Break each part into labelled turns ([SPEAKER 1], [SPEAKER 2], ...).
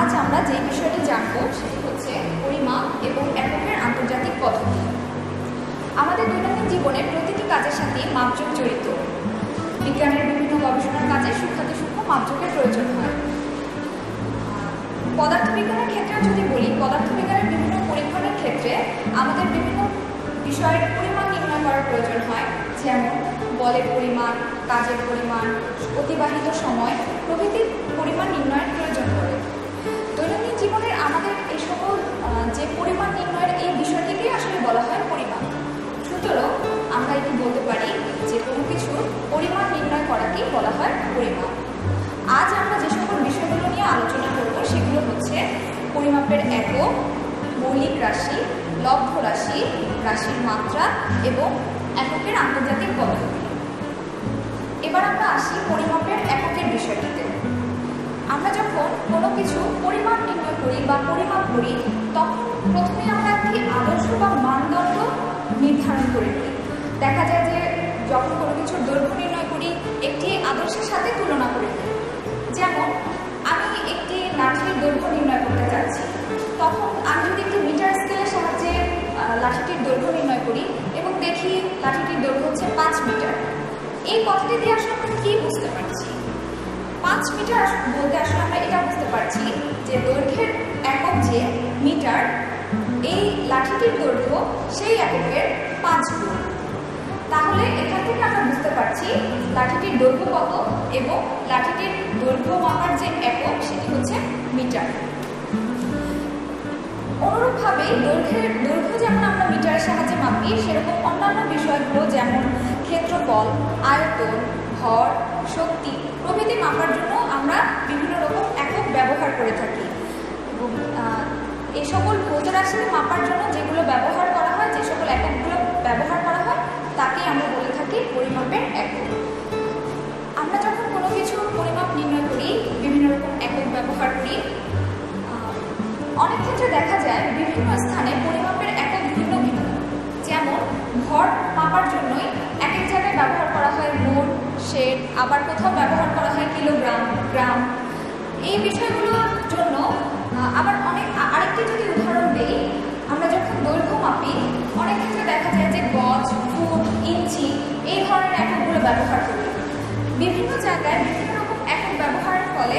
[SPEAKER 1] আজ আমরা যে বিষয়টি জানব সেটি হচ্ছে পরিমাপ এবং এককের আন্তর্জাতিক পদ্ধতি। আমাদের দৈনন্দিন জীবনে প্রতিটি কাজের সাথে মাপযোগ জড়িত। বিজ্ঞানের বিভিন্ন গবেষণার কাজে সূক্ষ্মাতি সূক্ষ্ম মাপযোগের প্রয়োজন হয়। পদার্থবিজ্ঞানের ক্ষেত্রে যদি বলি, পদার্থবিজ্ঞানের বিভিন্ন পরীক্ষণের ক্ষেত্রে আমাদের বিভিন্ন বিষয়ের পরিমাণ নির্ণয় করার প্রয়োজন হয়, যেমন বলের পরিমাণ, কাজের পরিমাণ, অতিবাহিত সময় প্রভৃতির পরিমাণ নির্ণয়ের প্রয়োজন পরিমাণ নির্ণয়ের এই বিষয়টিকেই আসলে বলা হয় পরিমাণ সুতরাং আমরা এটি বলতে পারি যে কোনো কিছুর পরিমাণ নির্ণয় করাকেই বলা হয় পরিমাণ আজ আমরা যে সকল বিষয়গুলো নিয়ে আলোচনা করব সেগুলো হচ্ছে পরিমাপের একক, মৌলিক রাশি, লব্ধ রাশি, রাশির মাত্রা এবং এককের আন্তর্জাতিক পদ্ধতি এবার আমরা আসি পরিমাপের এককের বিষয়টিতে। আমরা যখন কোনো কিছু পরিমাণ নির্ণয় করি বা পরিমাপ করি, তখন প্রথমে আমরা একটি আদর্শ বা মানদণ্ড নির্ধারণ করে নিই। দেখা যায় যে যখন কোনো কিছুর দৈর্ঘ্য নির্ণয় করি, একটি আদর্শের সাথে তুলনা করে নিই। যেমন, আমি একটি লাঠির দৈর্ঘ্য নির্ণয় করতে চাচ্ছি। তখন আমি যদি একটি মিটার স্কেলের সাহায্যে লাঠিটির দৈর্ঘ্য নির্ণয় করি এবং দেখি লাঠিটির দৈর্ঘ্য হচ্ছে পাঁচ মিটার। এই কথাটি দিয়ে আসলে আমরা কী বুঝতে পারছি? পাঁচ মিটার বলতে আসলে আমরা এটা বুঝতে পারছি যে দৈর্ঘ্যের একক যে মিটার, এই লাঠিটির দৈর্ঘ্য সেই এককের পাঁচ গুণ। তাহলে এখান থেকে আমরা বুঝতে পারছি লাঠিটির দৈর্ঘ্য কত এবং লাঠিটির দৈর্ঘ্য মাপার যে একক সেটি হচ্ছে মিটার। অনুরূপভাবে দৈর্ঘ্যের দৈর্ঘ্য যেমন আমরা মিটারের সাহায্যে মাপি, সেরকম অন্যান্য বিষয়গুলো যেমন ক্ষেত্রফল, আয়তন ভর শক্তি প্রভৃতি মাপার জন্য আমরা বিভিন্ন রকম একক ব্যবহার করে থাকি। এই সকল ভৌত রাশি মাপার জন্য যেগুলো ব্যবহার করা হয়, যে সকল এককগুলো ব্যবহার করা হয় তাকে আমরা বলে থাকি পরিমাপের একক। আমরা যখন কোনো কিছু পরিমাপ নির্ণয় করি, বিভিন্ন রকম একক ব্যবহার করি অনেক ক্ষেত্রে দেখা যায় বিভিন্ন স্থানে পরিমাপের একক ভিন্ন ভিন্ন। যেমন ভর মাপার জন্যই এক এক জায়গায় ব্যবহার করা হয় মোট শেড, আবার কোথাও ব্যবহার করা হয় কিলোগ্রাম, গ্রাম। এই বিষয়গুলোর জন্য আবার অনেক আরেকটি যদি উদাহরণ দিই, আমরা যখন দৈর্ঘ্য মাপি, অনেক ক্ষেত্রে দেখা যায় যে গজ, ফুট, ইঞ্চি, এই ধরনের এককগুলো ব্যবহার করি। বিভিন্ন জায়গায় বিভিন্ন রকম একক ব্যবহারের ফলে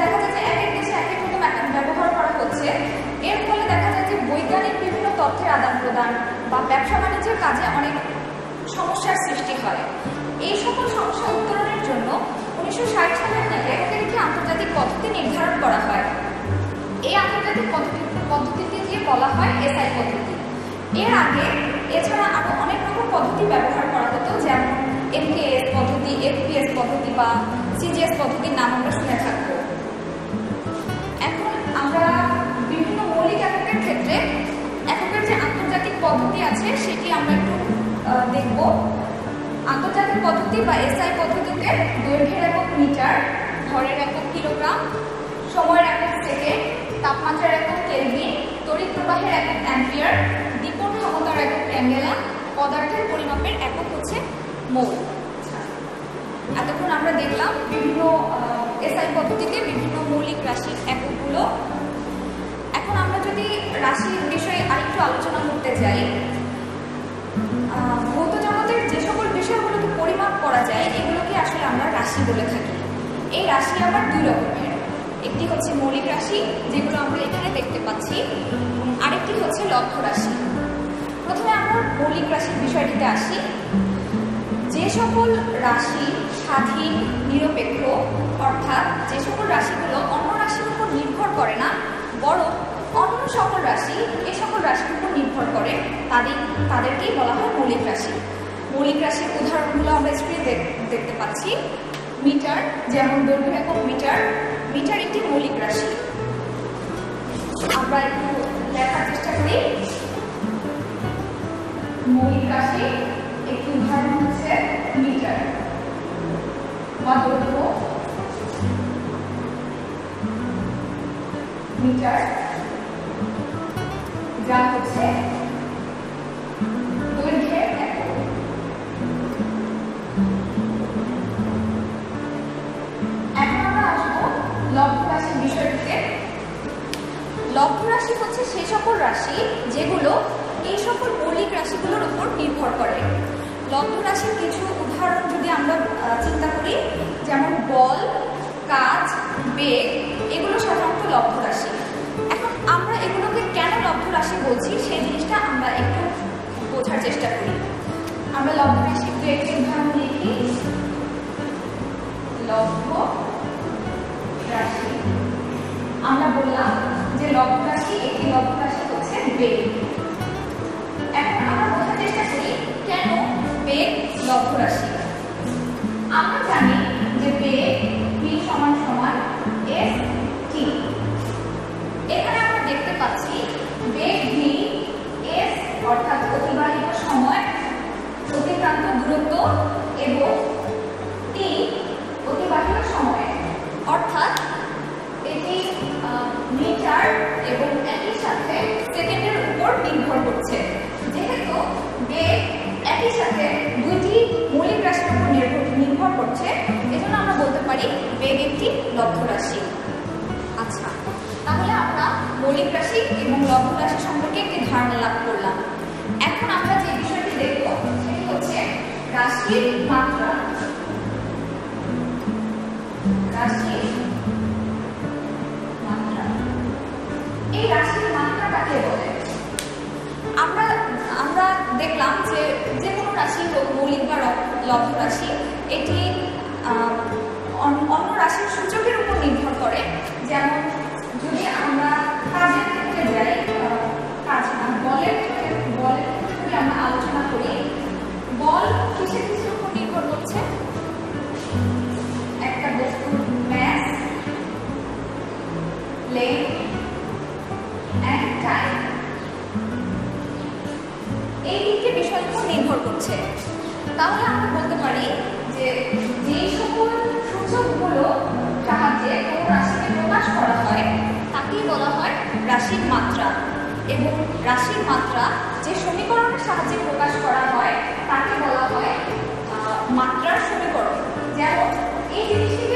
[SPEAKER 1] দেখা যায় যে এক এক দেশে এক এক রকম একক ব্যবহার করা হচ্ছে। এর ফলে দেখা যায় যে বৈজ্ঞানিক বিভিন্ন তথ্যের আদান প্রদান বা ব্যবসা বাণিজ্যের কাজে অনেক সমস্যার সৃষ্টি হয়। এই সকল সমস্যা উত্তরণের জন্য উনিশশো ষাট সালের দিকে একটি আন্তর্জাতিক পদ্ধতি নির্ধারণ করা হয়। এই আন্তর্জাতিক পদ্ধতি পদ্ধতিটিকে বলা হয় এসআই পদ্ধতি। এর আগে এছাড়া আরও অনেক রকম পদ্ধতি ব্যবহার করা হতো, যেমন এমকেএস পদ্ধতি, এফপিএস পদ্ধতি বা সিজিএস পদ্ধতির নাম আমরা শুনে থাকব। এখন আমরা বিভিন্ন মৌলিক এককের ক্ষেত্রে এককের যে আন্তর্জাতিক পদ্ধতি আছে, সেটি আমরা একটু দেখব। আন্তর্জাতিক পদ্ধতি বা এসআই পদ্ধতিতে দৈর্ঘ্যের একক মিটার ভরের একক কিলোগ্রাম, সময়ের একক সেকেন্ড, তাপমাত্রার একক কেলভিন, তড়িৎ প্রবাহের একক অ্যাম্পিয়ার দীপন ক্ষমতার একক ক্যাঙ্গেলা পদার্থের পরিমাপের একক হচ্ছে মোল। এতক্ষণ আমরা দেখলাম বিভিন্ন এসআই পদ্ধতিতে বিভিন্ন মৌলিক রাশির এককগুলো। এখন আমরা যদি রাশির বিষয়ে আরেকটু আলোচনা করতে যাই ভৌত জগতের যে সকল বিষয়গুলোকে পরিমাপ করা যায়, এগুলোকে আসলে আমরা রাশি বলে থাকি। এই রাশি আবার দুই রকমের। একটি হচ্ছে মৌলিক রাশি, যেগুলো আমরা এখানে দেখতে পাচ্ছি। আরেকটি হচ্ছে লব্ধ রাশি। প্রথমে আমরা মৌলিক রাশির বিষয়টিতে আসি। যে সকল রাশি স্বাধীন, নিরপেক্ষ, অর্থাৎ যে সকল রাশিগুলো অন্য রাশির উপর নির্ভর করে না বরং অন্য সকল রাশি এ সকল রাশির উপর নির্ভর করে। তাদের, তাদেরকেই বলা হয় মৌলিক রাশি। মৌলিক রাশির উদাহরণগুলো আমরা স্ক্রিনে দেখতে পাচ্ছি। মিটার, যেমন দৈর্ঘ্য একক মিটার। মিটার একটি মৌলিক রাশি। আমরা একটু লেখার চেষ্টা করি। মৌলিক রাশি, একটি উদাহরণ হচ্ছে মিটার বা দৈর্ঘ্য। মিটার লক্ষ্য হচ্ছে দৈর্ঘ্যে এখন রাশি হচ্ছে সেই সকল রাশি যেগুলো এই সকল মৌলিক রাশিগুলোর উপর নির্ভর করে লক্ষ্য রাশির কিছু উদাহরণ যদি আমরা চিন্তা করি যেমন বল কাজ বেগ এগুলো সাধারণত লক্ষ্য রাশি এখন আমরা এগুলো কেন বলছি, সেই জিনিসটা আমরা একটু বোঝার চেষ্টা করি। আমরা লব্ধ রাশি একটি উদাহরণ দেখি। লব্ধ রাশি। আমরা বললাম যে লব্ধ রাশি একটি লব্ধ রাশি হচ্ছে বেগ। এখন আমরা বোঝার চেষ্টা করি, কেন বেগ লব্ধ রাশি? আমরা জানি যে বেগ v সমান পাচ্ছি। বেগ ভি এস অর্থাৎ অতিবাহিত সময় রাশি এবং লব্ধ রাশি সম্পর্কে একটি ধারণা লাভ করলাম। এখন আমরা যে বিষয়টি দেখব, সেটি হচ্ছে রাশির মাত্রা। আমরা দেখলাম যে যে কোনো রাশি মৌলিক এটি অন্য রাশির সূচকের উপর নির্ভর করে। যেমন, যদি আমরা টাইম এই তিনটি বিষয়ের উপর নির্ভর করছে। তাহলে আমরা বলতে পারি যে যেই সকল সাহায্যে কোনো প্রকাশ করা হয়, তাকেই বলা হয় রাশির মাত্রা। এবং রাশির মাত্রা যে সমীকরণের সাহায্যে প্রকাশ করা হয়, তাকে বলা হয় মাত্রার সমীকরণ। যেমন এই জিনিসটিকে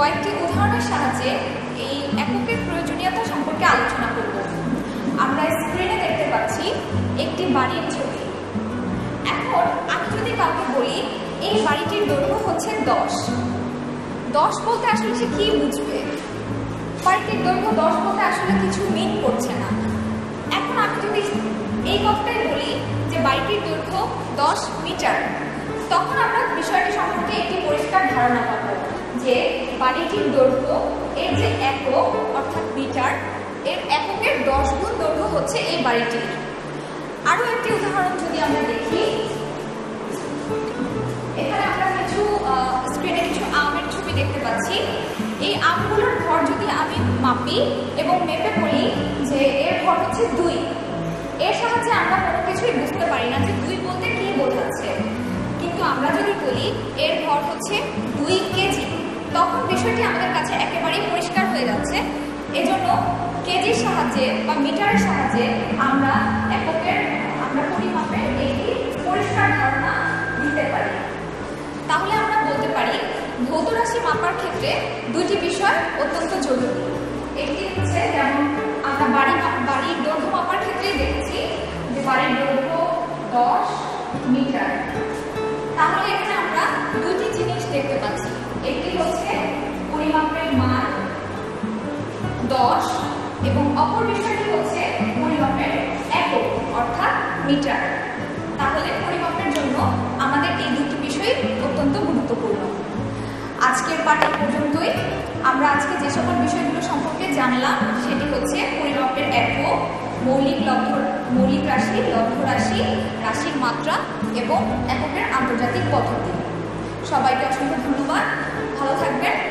[SPEAKER 1] কয়েকটি উদাহরণের সাহায্যে এই এককের প্রয়োজনীয়তা সম্পর্কে আলোচনা করব। আমরা স্ক্রিনে দেখতে পাচ্ছি একটি বাড়ির ছবি। এখন আমি যদি কাউকে বলি, এই বাড়িটির দৈর্ঘ্য হচ্ছে দশ। দশ বলতে আসলে সে কি বুঝবে? বাড়িটির দৈর্ঘ্য দশ বলতে আসলে কিছু মিন করছে না। এখন আমি যদি এই কথাটাই বলি যে বাড়িটির দৈর্ঘ্য দশ মিটার, তখন আমরা বিষয়টি সম্পর্কে একটি পরিষ্কার ধারণা পাবো। যে বাড়িটির দৈর্ঘ্য, এর যে একক, অর্থাৎ মিটার, এর এককের দশ গুণ দৈর্ঘ্য হচ্ছে এই বাড়িটির আরও একটি উদাহরণ যদি আমরা দেখি। এখানে আমরা কিছু স্ক্রিনে কিছু আমের ছবি দেখতে পাচ্ছি। এই আমগুলোর ভর যদি আমি মাপি এবং মেপে বলি যে এর ভর হচ্ছে দুই, এর সাহায্যে আমরা কোনো কিছুই বুঝতে পারি না যে দুই বলতে কি বোঝাচ্ছে। কিন্তু আমরা যদি বলি, এর ভর হচ্ছে দুই কেজি তখন বিষয়টি আমাদের কাছে একেবারেই পরিষ্কার হয়ে যাচ্ছে। এজন্য কেজির সাহায্যে বা মিটারের সাহায্যে আমরা এককের, আমরা পরিমাপের একটি পরিষ্কার ধারণা দিতে পারি। তাহলে আমরা বলতে পারি ভৌত রাশি মাপার ক্ষেত্রে দুটি বিষয় অত্যন্ত জরুরি। একটি হচ্ছে যেমন আমরা বাড়ি বাড়ির দৈর্ঘ্য মাপার ক্ষেত্রেই দেখেছি যে বাড়ির দৈর্ঘ্য দশ মিটার। তাহলে দশ এবং অপর বিষয়টি হচ্ছে পরিমাপের একক, অর্থাৎ মিটার। তাহলে পরিমাপের জন্য আমাদের এই দুটি বিষয় অত্যন্ত গুরুত্বপূর্ণ। আজকের পাঠ পর্যন্তই। আমরা আজকে যে সকল বিষয়গুলো সম্পর্কে জানলাম, সেটি হচ্ছে পরিমাপের একক, মৌলিক লব্ধ, মৌলিক রাশি, লব্ধ রাশি, রাশির মাত্রা এবং এককের আন্তর্জাতিক পদ্ধতি। সবাইকে অসংখ্য ধন্যবাদ। ভালো থাকবেন।